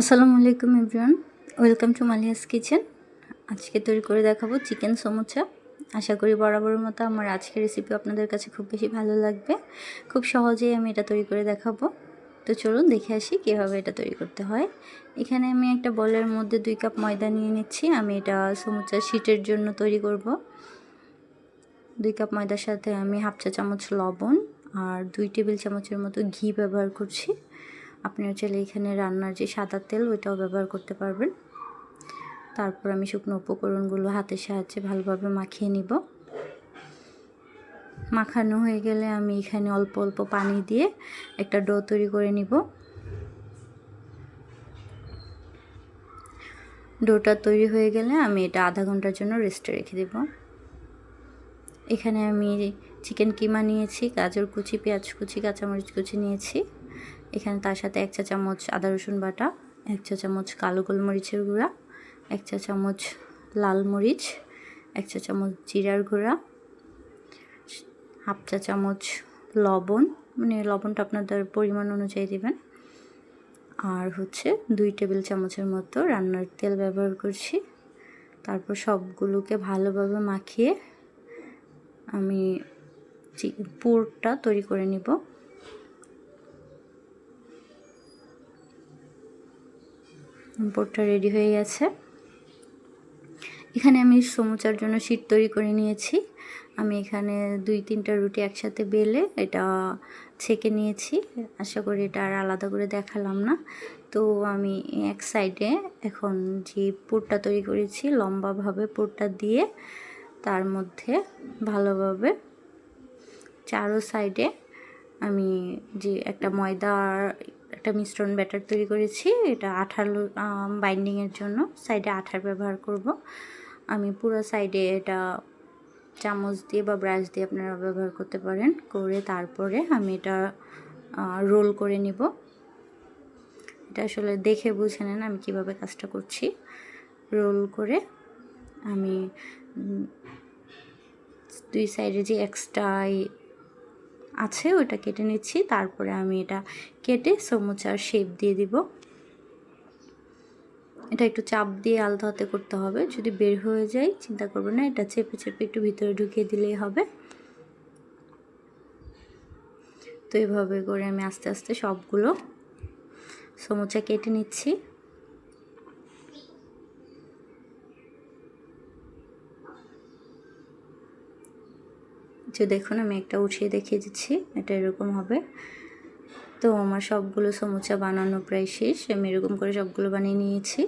আসসালামু আলাইকুম everyone. Welcome to Malia's kitchen. আজকে তৈরি করে দেখাবো চিকেন সমোচা। আশা করি বরাবরের মতো আমার আজকের রেসিপি আপনাদের কাছে খুব বেশি ভালো লাগবে। খুব সহজেই আমি এটা তৈরি করে দেখাবো। তো চলুন দেখে আসি কীভাবে এটা তৈরি করতে হয়। এখানে আমি একটা বলের মধ্যে দুই কাপ ময়দা নিয়ে নিচ্ছি। আমি এটা সমুচা শীটের জন্য তৈরি করব। দুই কাপ ময়দার সাথে আমি হাফ চা চামচ লবণ আর দুই টেবিল চামচের মতো ঘি ব্যবহার করছি। আপনারা চাইলে এখানে রান্নার যে সাদা তেল, ওইটাও ব্যবহার করতে পারবেন। তারপর আমি শুকনো উপকরণগুলো হাতের সাহায্যে ভালোভাবে মাখিয়ে নিব। মাখানো হয়ে গেলে আমি এখানে অল্প অল্প পানি দিয়ে একটা ডো তৈরি করে নিব। ডোটা তৈরি হয়ে গেলে আমি এটা আধা ঘণ্টার জন্য রেস্টে রেখে দেব। এখানে আমি চিকেন কিমা নিয়েছি, গাজর কুচি, পেঁয়াজ কুচি, কাঁচামরিচ কুচি নিয়েছি। এখানে তার সাথে এক চা চামচ আদা রসুন বাটা, এক চা চামচ কালো গোলমরিচের গুঁড়া, এক চা চামচ লাল মরিচ, এক চা চামচ জিরার গুঁড়া, হাফ চা চামচ লবণ মানে লবণটা আপনাদের পরিমাণ অনুযায়ী দেবেন। আর হচ্ছে দুই টেবিল চামচের মতো রান্নার তেল ব্যবহার করছি। তারপর সবগুলোকে ভালোভাবে মাখিয়ে আমি পুরটা তৈরি করে নিব। পোরটা রেডি হয়ে গেছে। এখানে আমি সমুচার জন্য শীত তৈরি করে নিয়েছি। আমি এখানে দুই তিনটা রুটি একসাথে বেলে এটা ছেঁকে নিয়েছি। আশা করি এটা আর আলাদা করে দেখালাম না। তো আমি এক সাইডে এখন যে পুরটা তৈরি করেছি, লম্বাভাবে পুরটা দিয়ে তার মধ্যে ভালোভাবে চারো সাইডে আমি যে একটা ময়দার একটা মিশ্রণ ব্যাটার তৈরি করেছি। এটা আঠার বাইন্ডিংয়ের জন্য। সাইডে আঠার ব্যবহার করব। আমি পুরো সাইডে এটা চামচ দিয়ে বা ব্রাশ দিয়ে আপনারা ব্যবহার করতে পারেন। করে তারপরে আমি এটা রোল করে নিব। এটা আসলে দেখে বুঝে নেন আমি কীভাবে কাজটা করছি। রোল করে আমি দুই সাইডে যে এক্সট্রা আছে ওটা কেটে নিচ্ছি। তারপরে আমি এটা কেটে সমুচার শেপ দিয়ে দিব। এটা একটু চাপ দিয়ে আলতো হাতে করতে হবে। যদি বের হয়ে যায়, চিন্তা করবে না, এটা চেপে চেপে একটু ভিতরে ঢুকিয়ে দিলেই হবে। তো এইভাবে করে আমি আস্তে আস্তে সবগুলো সমুচা কেটে নিচ্ছি। যে দেখুন, আমি একটা উঠিয়ে দেখিয়ে দিচ্ছি, এটা এরকম হবে। তো আমার সবগুলো সমুচা বানানো প্রায় শেষ, আমি এরকম করে সবগুলো বানিয়ে নিয়েছি।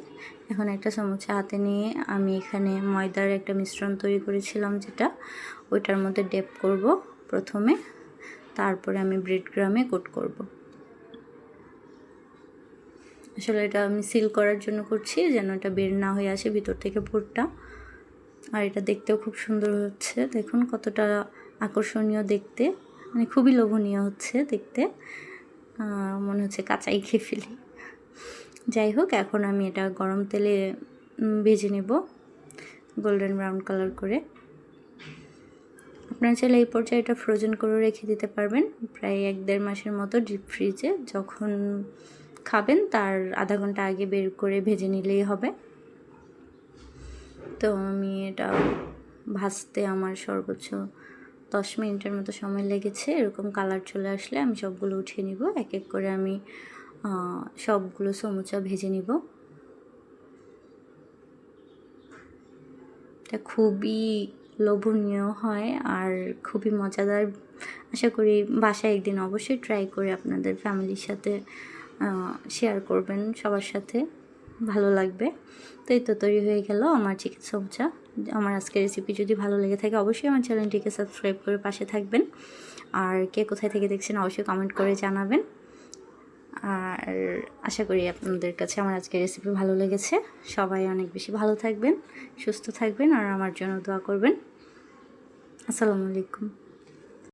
এখন একটা সমুচা হাতে নিয়ে আমি এখানে ময়দার একটা মিশ্রণ তৈরি করেছিলাম, যেটা ওইটার মধ্যে ডেপ করব প্রথমে। তারপরে আমি ব্রেড গ্রামে কোট করব। আসলে এটা আমি সিল করার জন্য করছি, যেন এটা বের না হয়ে আসে ভিতর থেকে পুরটা। আর এটা দেখতেও খুব সুন্দর হচ্ছে। দেখুন কতটা আকর্ষণীয় দেখতে। মানে খুবই লোভনীয় হচ্ছে দেখতে। মনে হচ্ছে কাঁচাই খেয়ে ফেলি। যাই হোক, এখন আমি এটা গরম তেলে ভেজে নেব গোল্ডেন ব্রাউন কালার করে। আপনারা চাইলে এই পর্যায়ে এটা ফ্রোজেন করে রেখে দিতে পারবেন। প্রায় এক দেড় মাসের মতো ডিপ ফ্রিজে যখন খাবেন তার আধা ঘণ্টা আগে বের করে ভেজে নিলেই হবে। তো আমি এটা ভাজতে আমার সর্বোচ্চ দশ মিনিটের মতো সময় লেগেছে, এরকম কালার চলে আসলে আমি সবগুলো উঠিয়ে নিব। এক এক করে আমি সবগুলো সমুচা ভেজে নিব। এটা খুবই লোভনীয় হয় আর খুবই মজাদার। আশা করি বাসায় একদিন অবশ্যই ট্রাই করে আপনাদের ফ্যামিলির সাথে শেয়ার করবেন সবার সাথে। ভালো লাগবে। তো এই তো তৈরি হয়ে গেল আমার চিকেন সমুচা আমার আজকের রেসিপি যদি ভালো লেগে থাকে অবশ্যই আমার চ্যানেলটিকে সাবস্ক্রাইব করে পাশে থাকবেন। আর কে কোথায় থেকে দেখছেন অবশ্যই কমেন্ট করে জানাবেন। আর আশা করি আপনাদের কাছে আমার আজকের রেসিপি ভালো লেগেছে। সবাই অনেক বেশি ভালো থাকবেন, সুস্থ থাকবেন, আর আমার জন্য দোয়া করবেন। আসসালামু আলাইকুম।